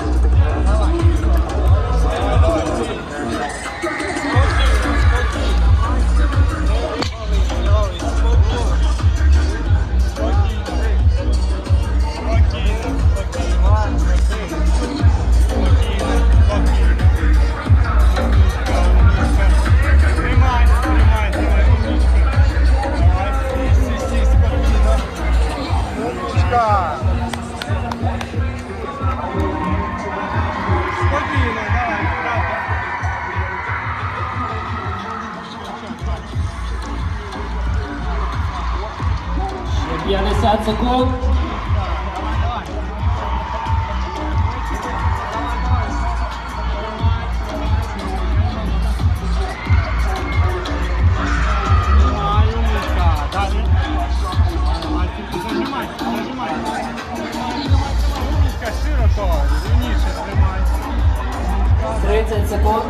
Тримай, 50 секунд. Широко, звініше тримай. 30 секунд.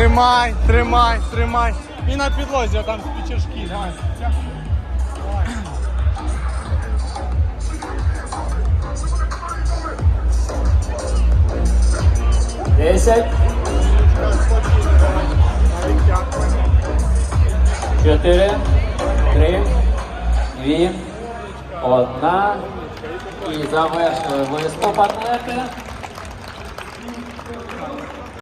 Тримай, тримай, тримай. І на підлозі, а там пічашки. Давай. Давай. 10, Навіть дякую. 4, 3, 2, 1. І завершуємо атлети.